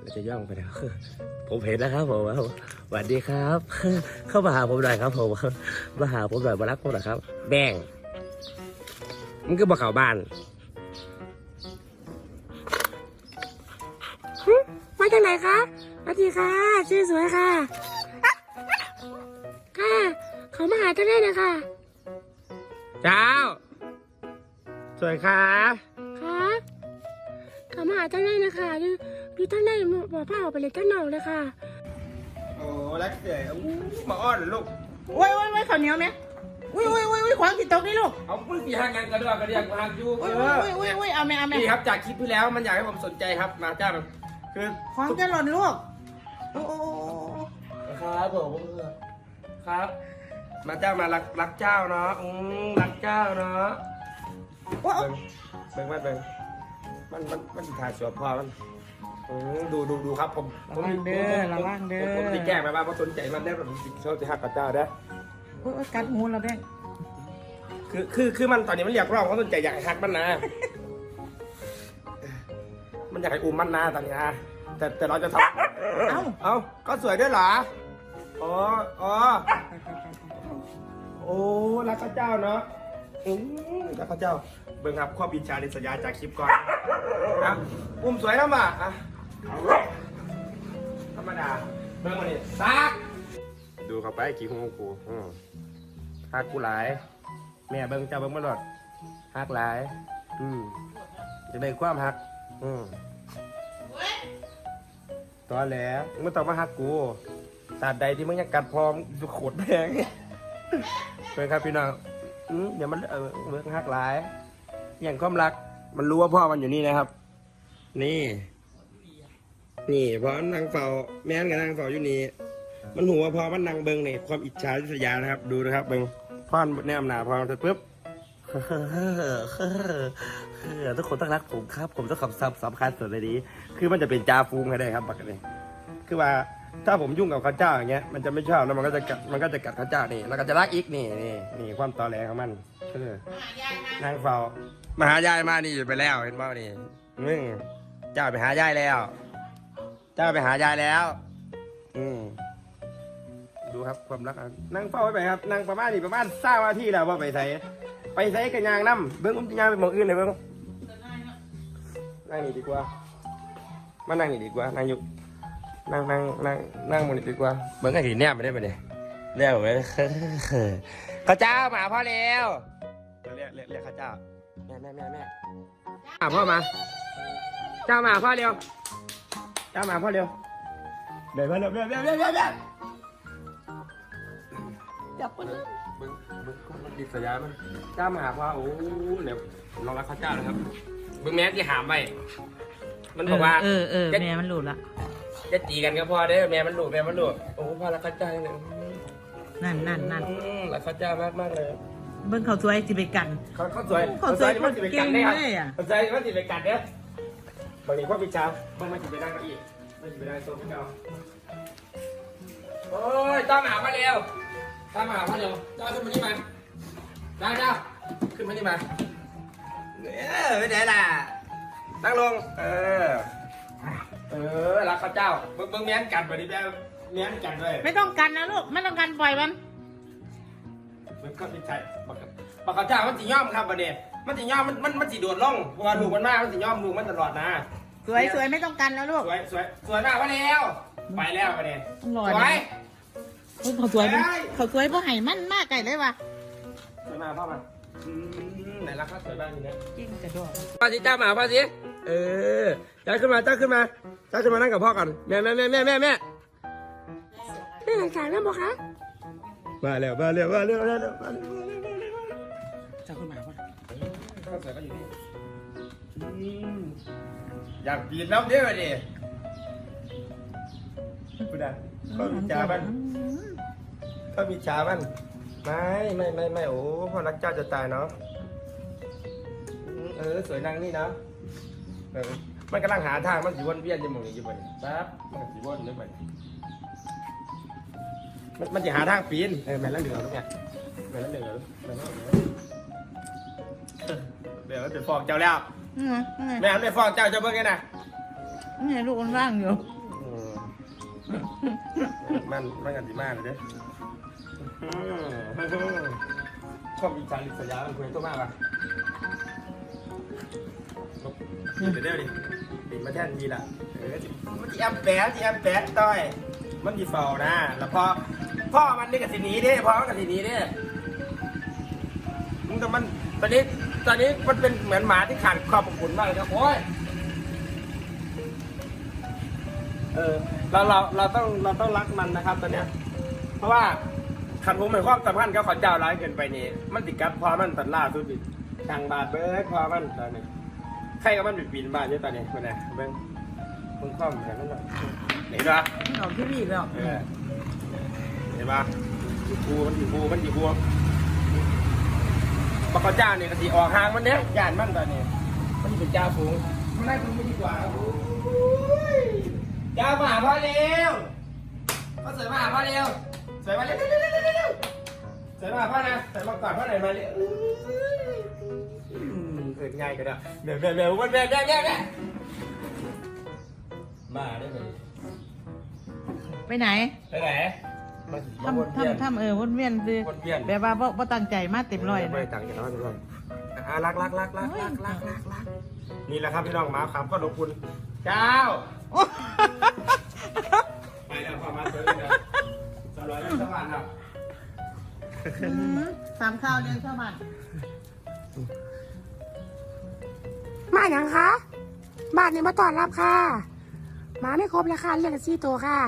เราจะย่องไปแล้ว ผมเห็นแล้วครับผมสวัสดีครับ เข้ามาหาผมหน่อยครับผมมาหาผมหน่อยมารักผมหน่อยครับ แบงมันก็บอกข่าวบ้านมาจากไหนคะสวัสดีค่ะ ชื่อสวยค่ะ ค่ะ เขามาหาเจ้าได้เลยค่ะ เจ้า สวยค่ะค่ะ เขามาหาเจ้าได้นะคะดูดูเจ้าได้บอกพ่อออกไปเลยเจ้าหนองเลยค่ะโอ้รักเจ๋ยมาอ้อนเหรอลูกโอ้ยโอ้ยโอ้ยข้าวเหนียวไหมอุ้ยอุ้ยอุ้ยอุ้ยขวางติดตกนี่ลูกเอาพูดสีห่างกันกระดกกระเดียกห่างอยู่อุ้เอยอุ้ยออุ้ยอุ้ยเอาไหมเอาไหมนี่ครับจากคลิปที่แล้วมันอยากให้ผมสนใจครับมาจ้ามันคือขวางจะหล่นลูกโอ้โอ้โอ้โอ้ครับผมครับ มาเจ้ามารักรักเจ้าเนาะอืมรักเจ้าเนาะโอ้โอ้เบิ่งเบิ่งมันเบิ่ง มันมันมันถ่ายสวยพอมันอืมดูดูดูครับผมผระมวังเด้อระวังเด้อผมผมติแกล้งไปบ้างเพราะสนใจมันได้แบบผมชอบที่ฮักกับเจ้าเด้อโอ้ยโอ้ยกัดหูเราแดงคือคือคือมันตอนนี้มันเรียกร้องเขาสนใจอยากให้ฮักมันนะ มันอยากให้อุ้มมันนะตอนนี้นะแต่แต่เราจะทำเอ้าเอ้าก็สวยด้วยเหรออ๋ออ๋อโอ้รักพระเจ้าเนาะ อืมรักพระเจ้าเบิ่งครับข้อบินชาลิสยาจากคลิปก่อนนะอุ้มสวยแล้วมาอะธรรมดาเบิ่งมานี่ซักดูเข้าไปกี่ของกูอืมฮักกูหลาย แม่เบิ่งเจ้าเบิ่งมาหลอดฮักหลาย อืมจะได้ความฮัก อืมตอนแล้วมึงไม่ต้องมาฮักกูตราบใดที่มึงยังกัดพร้อมจะขดแพงเป็นครับพี่น้อง อืมเดี๋ยวมันเออเบิ่งฮักหลาย อย่างความรัก มันรู้ว่าพ่อมันอยู่นี่นะครับ นี่ นี่เพราะนางเฝ้าแม่นกับนางเฝ้าอยู่นี่มันหัวพอมันนางเบิงเนี่ยความอิจฉาริษยานะครับ ดูนะครับ เบิงพ่อนแนมหนาพอเสร็จปุ๊บทุกคนต้องรักผมครับ ผมต้องคำซับสำคัญสุดในนี้ คือมันจะเป็นจ่าฟูงให้ได้ครับบักนี้คือว่า ถ้าผมยุ่งกับข้าเจ้าอย่างเงี้ยมันจะไม่ชอบแล้วมันก็จะกัดมันก็จะกัดข้าเจ้านี่แล้วก็จะรักอีกนี่นี่นี่ความตอแหลของมันคือนางเฝ้ามาหายายมานี่อยู่ไปแล้วเห็นเปล่นี่มึงเจ้าไปหายายแล้ว เจ้าไปหายายแล้ว อืมดูครับความรักอะนั่งเฝ้าไว้ไปครับนั่งประมาณนี้ประมาณสร้ามนาทีแล้วว่าไปใส่ไปใส่กันยางน้ำเบิ้งผมจะยางไปหมองอื่นเลยเบิ้งนั่งนี่ดีกว่ามานั่งนี่ดีกว่านั่งอยู่ นั่งนั่งนั่งนั่งมองนี่ดีกว่าเบิ้งไอ้หีแนบไปได้ไหมเนี่ยเรียกผมเลยข้าเจ้ามาพ่อเร็วเรียกเรียกเรียกข้าเจ้าแม่แม่แม่แม่อ่าพ่อมา เจ้ามาพ่อเร็ว เจ้ามาพ่อเร็วเดี๋ยวมาเร็วเร็วเร็วเร็วเร็วเร็วจับมันเบิ้งเบิ้งมันดิสยามันเจ้ามาหาพ่อโอ้เดี๋ยวลองรักข้าเจ้านะครับเบิ้งแม่ที่หามไปมันบอกว่าเออเออแม่มันหลุดละ จะตีกันก็พอเด้อแม่มันดุแม่มันดุโอ้พ่อรักข้าเจ้าเลยนั่นนั่นนั่นอืมรักข้าเจ้ามากมากๆเลยเบิ้งเขาสวยสิไปกัน เขาเขาสวยเขาสวยนี่มันสิไปกัดได้ครับเก่งเลยอะเขาสวยมันสิไปกัดเนี่ยบางทีพ่อพี่เช้าบางมันสิไปนั่งเก้าอี้มันสิไปนั่งโต๊ะพี่เจ้าโอ้ยเจ้ามาหาพ่อเร็วเจ้ามาหาพ่อเร็วเจ้าขึ้นมานี่มาได้เจ้าขึ้นมานี่มาเออไม่ได้ล่ะนั่งลงเออ เออรักข้าเจ้าเบิ่งเบิ่งแม่นกัดไปดิแม่แม่นกัดด้วยไม่ต้องกันนะลูก ไม่ต้องกันปล่อยมันเบิ่งก็ไม่ใช่บักบักข้าเจ้ามันสิย่อมครับบัดนี้มันสิย่อมมันมันมันสิโดดลงเพราะว่าลูกมันมากมันสิย่อมลูกมันตลอดนะ สวยสวยไม่ต้องกันแล้วลูกสวยสวยสวยมากวะแล้วไปแล้วบัดนี้อร่อยสวย เฮ้ยเขาสวยมันเฮ้ยเขาสวยเพราะไห่มันมากไก่เลยว่ะสวยมากพ่อมาอืมไหนรักข้าสวยบ้างทีเนี้ยจิ้งกระโดดพ่อสิเจ้ามาพ่อสิ เออเจ้าขึ้นมาเจ้าขึ้นมาเจ้าขึ้นมานั่งกับพ่อก่อนแม่แม่แม่แม่แม่แม่ได้หลังจากนั้นบอกคะมาแล้วมาแล้วมาแล้วมาแล้วมาแล้วเจ้าขึ้นมาป่ะข้าวสวยก็อยู่นี่อืมอยากปีนแล้วเด้อดิพูดได้ก็มีชาบ้านก็มีชาบ้านไม่ไม่ไม่ไม่โอ้พ่อรักเจ้าจะตายเนาะอืมเออสวยนางนี่เนาะ เออมันกำลังหาทางมันสิวนเวียนอยู่หมองนี้อยู่บ่นี่ปั๊บมันก็สิวนเลยบ่นี่มันมันจะหาทางปีนเออแม่นแล้วเหลือแล้วเนี่ยแม่นแล้วเหลือแม่นแล้วเหลือเดี๋ยวมันไปฟ้องเจ้าแล้วอืมอืมแม่มันไปฟ้องเจ้าเจ้าเบิ่งไงนะนี่ลูกมันว่างอยู่ อืมมันมันกันดีมากเลยเด้ออืมชอบมีจาริกสยามมันคุยตัวมากอะลบ เดี๋ยวเดี๋ยวดิดิมาแท่นดีละเออมันจีแอมแปะจีแอมแปะต้อย มันจีเฝ้านะ แล้วพอพ่อมันนี่กับสีนี้เด้พ่อมันกับสีนี้เด้มึงแต่มันตอนนี้ตอนนี้มันเป็นเหมือนหมาที่ขาดความอบอุ่นมากเลยครับโอ้ยเออเราเราเราต้องเราต้องรักมันนะครับตอนเนี้ย เพราะว่าขันผมเหมือนความสัมพันธ์กับขอเจ้าร้ายเกินไปนี่มันติดกัดพอมันตัดล่าสุดดิทางบาดเบิร์ดพอมันตอนนี้ ใครกับมันบิดบินบ้านเยอะตอนนี้คนไหนเบิ้งมึงคล่อมันนั่นแหละเห็นปะมันออกที่นี่แล้วเออเห็นปะอยู่กูมันอยู่กูมันอยู่กูปากกาเจ้าเนี่ยกะทิออกห่างมันเนี้ยยานมันตอนนี้ มันเป็นเจ้าฝูงมันได้คุณไม่ดีกว่าเจ้ามาหาพ่อเร็วพ่อสริมมาหาพ่อเร็วสริมาเร็วเร็วเร็วเร็วเร็วสริมาพ่อนะสริมากอดพ่อไหนมาเร็ว มเกิดง่ายก็ได้เดี๋ยวเดี๋ยวเดี๋ยวมันเดี๋ยวเดี๋ยวเดี๋ยวเดี๋ยวมาได้ไหมไปไหนไปไหนมามาวนทำเวียนทำทำเออวนเวียนซื้อวนเวียนแบบว่าบ่บ่ตั้งใจมาเต็มร้อยไม่นะต่างจากน้อยทุกคนอะรักรักรักรักรักรักรักรักนี่แหละครับพี่น้องหมาขามก็หลวงคุณเจ้าโอ้ไปแล้วพอมาเจอเลยนะสลอยยังสว่างครับอืมสามข้าวเลี้ยงชาวบ้าน มาอย่างคะบ้านนี้มาต้อนรับค่ะ มาไม่ครบแล้วค่ะเรียกซี่ตัวค่ะ